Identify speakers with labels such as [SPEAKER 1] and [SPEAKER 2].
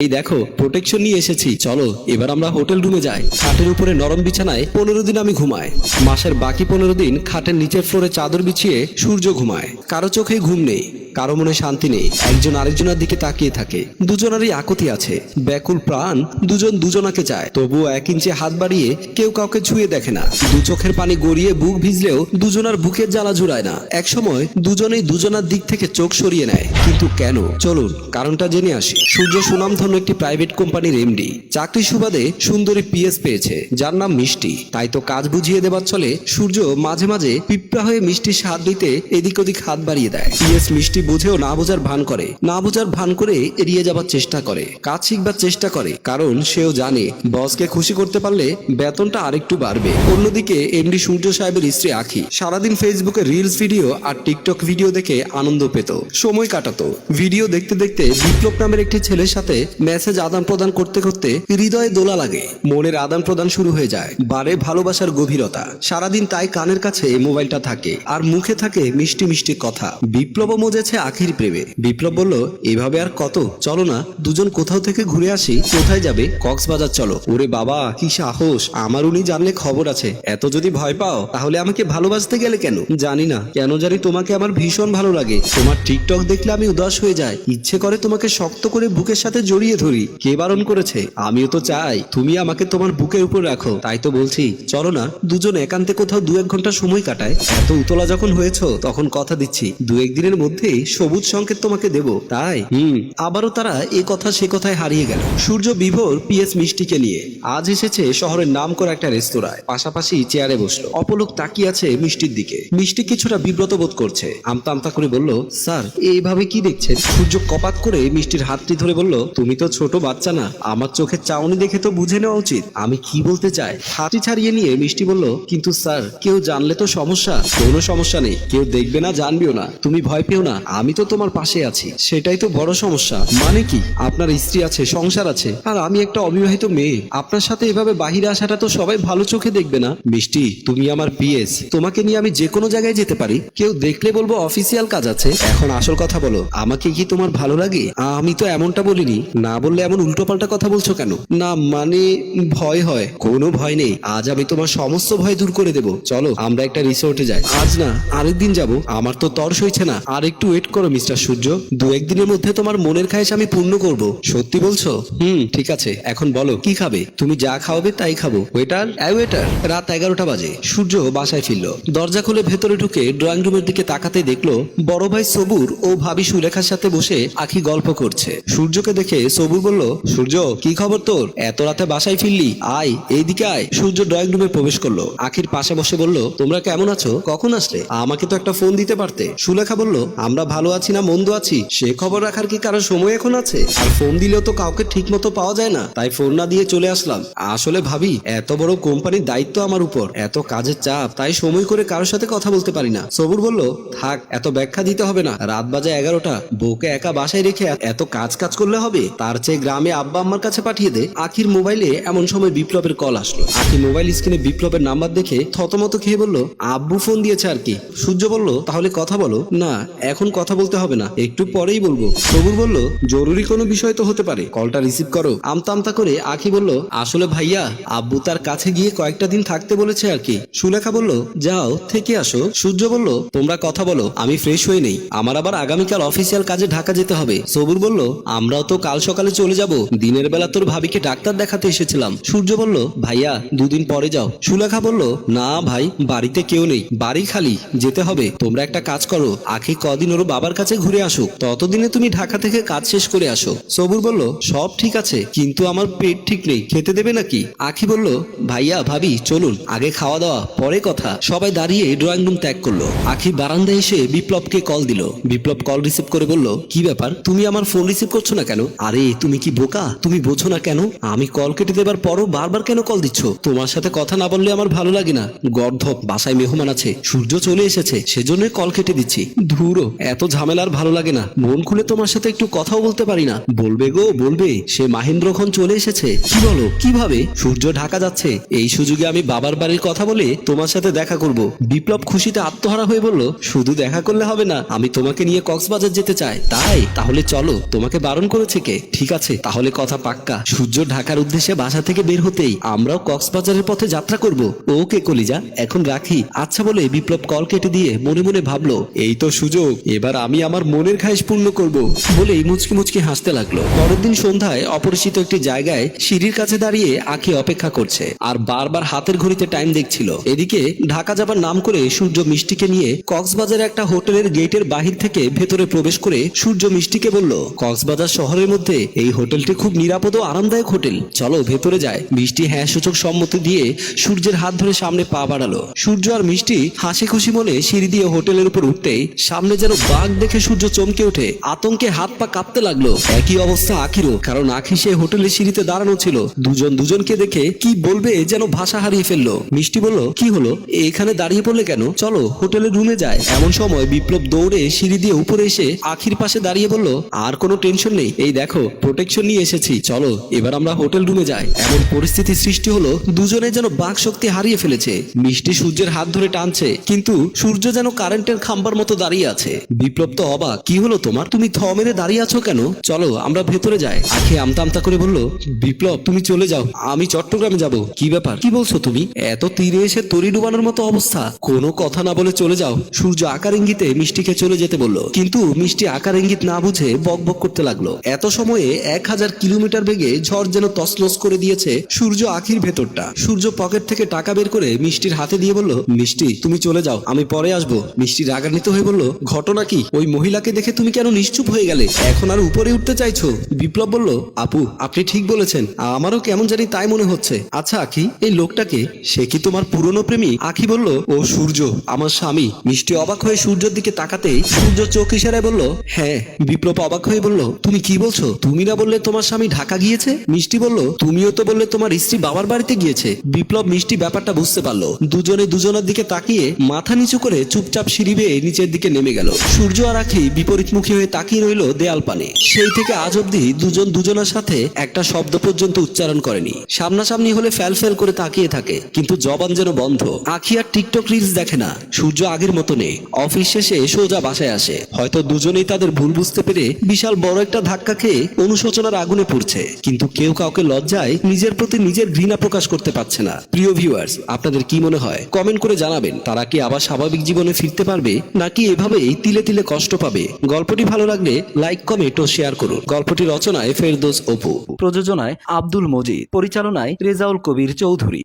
[SPEAKER 1] এই দেখো প্রোটেকশন নিয়ে এসেছি। চলো, এবার আমরা হোটেল রুমে যাই। খাটের উপরে নরম বিছানায় পনেরো দিন আমি ঘুমাই। মাসের বাকি পনেরো দিন খাটের নিচের ফ্লোরে চাদর বিছিয়ে সূর্য ঘুমায়। কারও চোখে ঘুম নেই। কারও মনে শান্তি নেই, একজন আরেকজনের দিকে তাকিয়ে থাকে। দুজনেরই আকতি আছে, ব্যাকুল প্রাণ, দুজন দুজনাকে চায়। তবুও এক ইঞ্চি হাত বাড়িয়ে কেউ কাউকে ছুঁয়ে দেখে না। দু চোখের পানি গড়িয়ে বুক ভিজলেও দুজনার বুকের জ্বালা জুড়ায় না। একসময় দুজনেই দুজনার দিক থেকে চোখ সরিয়ে নেয়। কিন্তু কেন? চলুন, কারণটা জেনে আসি। সূর্য সুনামধন্য একটি প্রাইভেট কোম্পানির এমডি। চাকরি সুবাদে সুন্দরী পিএস পেয়েছে, যার নাম মিষ্টি। তাই তো কাজ বুঝিয়ে দেবার চলে, সূর্য মাঝে মাঝে পিঁপড়া হয়ে মিষ্টির স্বাদ দিতে এদিক ওদিক হাত বাড়িয়ে দেয়। পিএস মিষ্টি বুঝেও না বোঝার ভান করে। না বোঝার ভান করে এড়িয়ে যাবার চেষ্টা করে। কাজ শিখবার চেষ্টা করে। কারণ সেও জানে, বসকে খুশি করতে পারলে বেতনটা আরেকটু বাড়বে। অন্যদিকে এমডি সূর্য সাহেবের স্ত্রী আখি। সারাদিন ফেসবুকে রিলস ভিডিও আর টিকটক ভিডিও দেখে আনন্দ পেত। সময় কাটাতো। ভিডিও দেখতে দেখতে বিপ্লব নামের একটি ছেলের সাথে মেসেজ আদান প্রদান করতে করতে হৃদয়ে দোলা লাগে। মনের আদান প্রদান শুরু হয়ে যায়। বারে ভালোবাসার গভীরতা। সারাদিন তাই কানের কাছে মোবাইলটা থাকে। আর মুখে থাকে মিষ্টি মিষ্টি কথা। বিপ্লব মজেছে আখির প্রেমে। বিপ্লব বলল, এভাবে আর কত? চলো না, দুজন কোথাও থেকে ঘুরে আসি, কোথায় যাবে? কক্সবাজার চলো। ওরে বাবা, কি সাহস! আমার উনি জানলে খবর আছে। এত যদি ভয় পাও, তাহলে আমাকে ভালোবাসতে গেলে কেন? জানি না, কেন জানি তোমাকে আমার ভীষণ ভালো লাগে। তোমার টিকটক দেখলে আমি উদাস হয়ে যাই। ইচ্ছে করে তোমাকে শক্ত করে বুকের সাথে জড়িয়ে ধরি। কে বারণ করেছে? আমিও তো চাই, তুমি আমাকে তোমার বুকের উপর রাখো। তাই তো বলছি, চলো না, দুজন একান্তে কোথাও দু এক ঘণ্টা সময় কাটায় এত উতলা যখন হয়েছো, তখন কথা দিচ্ছি। দু একদিনের মধ্যেই সবুজ সংকেত তোমাকে দেব তাই? হুম। আবারও তারা এ কথা সে কথায় হারিয়ে গেল। সূর্য বিভোর পিএস মিষ্টিকে নিয়ে আজ এসেছে শহরের নাম করা একটা রেস্তোরাঁয়। পাশাপাশি চেয়ারে বসল। অপলোক তাকিয়ে আছে মিষ্টির দিকে। মিষ্টি কিছুটা বিব্রত বোধ করছে। আমতা আমতা করে বলল স্যার এইভাবে কি দেখছেন? সূর্য কপাত করে মিষ্টির হাতটি ধরে বলল তুমি তো ছোট বাচ্চা না। আমার চোখের চাউনি দেখে তো বুঝে নেওয়া উচিত। আমি কি বলতে চাই? হাতটি ছাড়িয়ে নিয়ে মিষ্টি বলল কিন্তু স্যার কেউ জানলে তো সমস্যা? কোনো সমস্যা নেই। কেউ দেখবে না জানবেও না। তুমি ভয় পেও না। আমি তো তোমার পাশে আছি। সেটাই তো বড় সমস্যা। মানে কি? আপনার স্ত্রী আছে, সংসার আছে, আর আমি একটা অবিবাহিত মেয়ে। আপনার সাথে এভাবে বাহিরে আসাটা তো সবাই ভালো চোখে দেখবে না। মিষ্টি, তুমি আমার পিএস। তোমাকে নিয়ে আমি যে কোনো জায়গায় যেতে পারি। কেউ দেখলে বলব অফিসিয়াল কাজ আছে। এখন আসল কথা বলো, আমাকে কি তোমার ভালো লাগে? আমি তো এমনটা বলিনি। না বললে এমন উল্টোপাল্টা কথা বলছো কেন? না মানে ভয় হয়। কোনো ভয় নেই। আজ আমি তোমার সমস্ত ভয় দূর করে দেব। চলো, আমরা একটা রিসোর্টে যাই। আজ না, আরেকদিন যাব। আমার তো তর সইছে না। আর একটু ওয়েট করো, মিস্টার সূর্য। দু একদিনের মধ্যে তোমার মনের খায়েশ আমি পূর্ণ করব। সত্যি বলছো? হুম, ঠিক আছে। এখন বলো, কি খাবে? তুমি যা খাওয়াবে তাই খাব। ওয়েটার? এই ওয়েটার, রাত এগারোটা বাজে। সূর্য বাসায় ফিরল। দরজা খুলে ভেতরে ঢুকে ড্রয়িং রুমের দিকে তাকাতে দেখল, বড় ভাই সবুর ও ভাবি সুলেখার সাথে বসে আখি গল্প করছে। সূর্যকে দেখে সবুর বলল, সূর্য, কি খবর তোর? এত রাতে বাসায় ফিরলি? আয়, এইদিকে আয়। সূর্য ড্রয়িং রুমে প্রবেশ করল। আখির পাশে বসে বলল, তোমরা কেমন আছো? কখন আসলে? আমাকে তো একটা ফোন দিতে পারতে। সুলেখা বলল, আমরা ভালো আছি না মন্দ আছি? সে খবর রাখার কি কারও সময় এখন আছে? আর ফোন দিলেও তো কাউকে ঠিক মতো পাওয়া যায় না। তাই ফোন না দিয়ে চলে আসলাম। আসলে ভাবি, এত বড় কোম্পানির দায়িত্ব আমার উপর। এত কাজের চাপ, তাই সময় করে কারোর সাথে কথা বলতে পারি না। সবুর বলল, থাক, এত ব্যাখ্যা দিতে হবে না। রাত বাজে এগারোটা। বউকে একা বাসায় রেখে এত কাজ কাজ করলে হবে? তার চেয়ে গ্রামে আব্বা আম্মার কাছে পাঠিয়ে দে। আখির মোবাইলে এমন সময় বিপ্লবের কল আসলো। আখি মোবাইল স্ক্রিনে বিপ্লবের নাম্বার দেখে থতমত খেয়ে বলল, আব্বু ফোন দিয়েছে আর কি। সূর্য বলল, তাহলে কথা বলো। না, এখন কথা বলতে হবে না, একটু পরেই বলব। সবুর বলল, জরুরি কোনো বিষয় তো হতে পারে। কলটা রিসিভ করো। আমতা আমতা করে আখি বলল, আসলে ভাইয়া, আব্বু তার কাছে গিয়ে কয়েকটা দিন থাকতে বলেছে আর কি। সুলেখা বলল, যাও, থেকে আসো। সূর্য বলল, তোমরা কথা বলো, আমি ফ্রেশ হয়ে নেই। আমার আবার আগামীকাল অফিসিয়াল কাজে ঢাকা যেতে হবে। সবুর বলল, আমরাও তো কাল সকালে চলে যাব। দিনের বেলা তোর ভাবিকে ডাক্তার দেখাতে এসেছিলাম। সূর্য বলল, ভাইয়া, দুদিন পরে যাও। সুলেখা বলল, না ভাই, বাড়িতে কেউ নেই। বাড়ি খালি, যেতে হবে। তোমরা একটা কাজ করো। আখি কদিন ওর বাবার কাছে ঘুরে আসুক। ততদিনে তুমি ঢাকা থেকে কাজ শেষ করে আসো। সবুর বলল, সব ঠিক আছে, কিন্তু আমার পেট ঠিক নেই, খেতে দেবে নাকি? আখি বলল, ভাইয়া, ভাবি, চলুন, আগে খাওয়া দাওয়া, পরে কথা। সবাই দাঁড়িয়ে ড্রয়িং রুম ত্যাগ করল। আখি বারান্দায় এসে বিপ্লবকে কল দিল। বিপ্লব কল রিসিভ করে বলল, কি ব্যাপার? তুমি আমার ফোন রিসিভ করছ না কেন? আরে, তুমি কি বোকা? তুমি বোঝো না কেন? আমি কল কেটে দেবার পরও বারবার কেন কল দিচ্ছ? তোমার সাথে কথা না বললে আমার ভালো লাগে না। গর্ধপ বাসায় মেহমান আছে, সূর্য চলে এসেছে সেজন্য কল কেটে দিচ্ছি। ধুরো। এত ঝামেলার ভালো লাগে না। মন খুলে তোমার সাথে একটু কথাও বলতে পারি না। বলবে গো, বলবে, সে মাহেন্দ্রক্ষণ চলে এসেছে। কি বলো, কীভাবে? সূর্য ঢাকা যাচ্ছে। এই সুযোগে আমি বাবার বাড়ির কথা বলে তোমার সাথে দেখা করব। বিপ্লব খুশিতে আত্মহারা হয়ে বলল, শুধু দেখা করলে হবে না, আমি তোমাকে নিয়ে কক্সবাজার যেতে চাই। তাই, তাহলে চলো, তোমাকে বারণ করেছে কে? ঠিক আছে, তাহলে কথা পাক্কা। সূর্য ঢাকার উদ্দেশ্যে বাসা থেকে বের হতেই আমরাও কক্সবাজারের পথে যাত্রা করব। ওকে কলিজা? এখন রাখি। আচ্ছা বলে বিপ্লব কল কেটে দিয়ে মনে মনে ভাবলো, এই তো সুযোগ এবার আমি আমার মনের খাইশ পূর্ণ করব বলেই মুচকি মুচকি হাসতে লাগল। পরের দিন সন্ধ্যায় অপরিচিত একটি জায়গায় সিঁড়ির কাছে দাঁড়িয়ে আখি অপেক্ষা করছে আর বারবার হাতের ঘড়িতে টাইম দেখছিল। এদিকে ঢাকা যাবার নাম করে সূর্য মিষ্টিকে নিয়ে কক্সবাজারে একটা হোটেলের গেটের বাহির থেকে ভেতরে প্রবেশ করে সূর্য মিষ্টিকে বলল, কক্সবাজার শহরের মধ্যে এই হোটেলটি খুব নিরাপদ ও আরামদায়ক হোটেল। চলো ভেতরে যায় মিষ্টি হ্যাঁ সূচক সম্মতি দিয়ে সূর্যের হাত ধরে সামনে পা বাড়ালো। সূর্য আর মিষ্টি হাসি খুশি মনে সিঁড়ি দিয়ে হোটেলের উপর উঠতেই সামনে যেন বাঘ দেখে সূর্য চমকে ওঠে। আতঙ্কে হাত পা কাঁপতে লাগল। একই অবস্থা আখিরও, কারণ আখি সে হোটেলের সিঁড়িতে দাঁড়ানো ছিল। দুজন দুজনকে দেখে কি বলবে যেন ভাষা হারিয়ে ফেলল। মিষ্টি বলল, কি হলো? এখানে দাঁড়িয়ে পড়লে কেন? চলো হোটেলের রুমে যায় এমন সময় বিপ্লব দৌড়ে সিঁড়ি দিয়ে উপরে এসে আখির পাশে দাঁড়িয়ে বলল, আর কোনো টেনশন নেই। এই দেখো প্রোটেকশন নিয়ে এসেছি। চলো, এবার আমরা হোটেল রুমে যাই। এমন পরিস্থিতি সৃষ্টি হলো, দুজনে যেন বাক শক্তি হারিয়ে ফেলেছে। মিষ্টি সূর্যের হাত ধরে টানছে, কিন্তু সূর্য যেন কারেন্টের খাম্বার মতো দাঁড়িয়ে আছে। বিপ্লব তো অবাক। কি হলো তোমার? তুমি থ মেরে দাঁড়িয়ে আছো কেন? চলো, আমরা ভেতরে যাই। আখি আমতা আমতা করে বলল, বিপ্লব, তুমি চলে যাও। আমি চট্টগ্রামে যাব। কি ব্যাপার? কি বলছো তুমি? এত তীরে এসে তরি ডুবানোর মতো অবস্থা। কোনো কথা না বলে চলে যাও। সূর্য আকার ইঙ্গিতে মিষ্টিকে চলে যেতে বলল। কিন্তু মিষ্টি আকার ইঙ্গিত না বুঝে বক বক করতে লাগল। এত সময়ে এক হাজার কিলোমিটার বেগে ঝড় যেন তসলস করে দিয়েছে সূর্য আখির ভেতরটা। সূর্য পকেট থেকে টাকা বের করে মিষ্টির হাতে দিয়ে বলল, মিষ্টি, তুমি চলে যাও। আমি পরে আসব। মিষ্টি রাগান্বিত হয়ে বলল, ঘটনা কি? ওই মহিলাকে দেখে তুমি কেন নিশ্চুপ হয়ে গেলে? এখন আর উপরে উঠতে চাইছো? বিপ্লব বলল, আপু, আপনি ঠিক বলেছেন। আমারও কেমন জানি তাই মনে হচ্ছে। আচ্ছা আখি, এই লোকটাকে, সে কি তোমার পুরনো প্রেমী? আখি বলল, ও সূর্য, আমার স্বামী। মিষ্টি অবাক হয়ে সূর্যের দিকে তাকাতেই সূর্য চোখ ইশারায় বলল হ্যাঁ। বিপ্লব অবাক হয়ে বলল, তুমি কি বলছো? তুমি না বললে তোমার স্বামী ঢাকা গিয়েছে? মিষ্টি বলল, তুমিও তো বললে তোমার স্ত্রী বাবার বাড়িতে গিয়েছে। বিপ্লব মিষ্টি ব্যাপারটা বুঝতে পারল। দুজনে দুজনের দিকে তাকিয়ে মাথা নিচু করে চুপচাপ সিঁড়ি বেয়ে নিচের দিকে নেমে গেল। সূর্য আর আখি বিপরীতমুখী হয়ে তাকিয়ে রইল দেয়াল পানে সেই থেকে আজ অব্দি দুজন দুজনের সাথে একটা শব্দ পর্যন্ত উচ্চারণ করেনি। সামনাসামনি হলে ফ্যাল ফ্যাল করে তাকিয়ে থাকে, কিন্তু জবান যেন বন্ধ। আখি আর টিকটক রিলস দেখে না, সূর্য আগের মতো নেই। অফিস শেষে সোজা বাসায় আসে। হয়তো দুজনেই তাদের ভুল বুঝতে পেরে বিশাল বড় একটা ধাক্কা খেয়ে অনুশোচনার আগুনে পড়ছে। কিন্তু কেউ কাউকে লজ্জায় নিজের প্রতি নিজের ঘৃণা প্রকাশ করতে পারছে না। প্রিয় ভিউয়ার্স, আপনাদের কি মনে হয়? কমেন্ট করে জানাবেন, তারা কি আবার স্বাভাবিক জীবনে ফিরতে পারবে, নাকি এভাবেই তিলে তিলে কষ্ট পাবে। গল্পটি ভালো লাগলে লাইক, কমেন্ট ও শেয়ার করুন। গল্পটি রচনায় ফেরদোস অপু।
[SPEAKER 2] প্রযোজনায় আব্দুল মজিদ। পরিচালনায় রেজাউল কবির চৌধুরী।